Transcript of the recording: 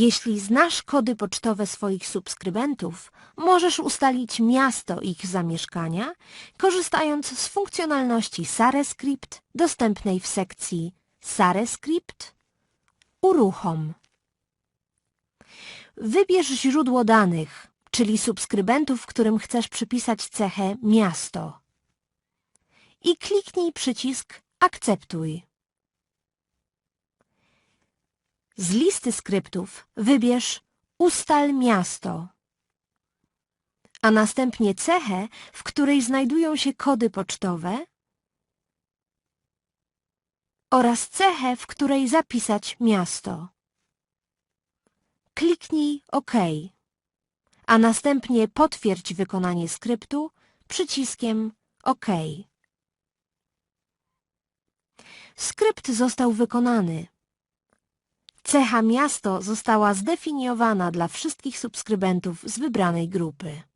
Jeśli znasz kody pocztowe swoich subskrybentów, możesz ustalić miasto ich zamieszkania, korzystając z funkcjonalności SareScript dostępnej w sekcji SareScript Uruchom. Wybierz źródło danych, czyli subskrybentów, którym chcesz przypisać cechę miasto. I kliknij przycisk Akceptuj. Z listy skryptów wybierz Ustal miasto, a następnie cechę, w której znajdują się kody pocztowe oraz cechę, w której zapisać miasto. Kliknij OK, a następnie potwierdź wykonanie skryptu przyciskiem OK. Skrypt został wykonany. Cecha miasto została zdefiniowana dla wszystkich subskrybentów z wybranej grupy.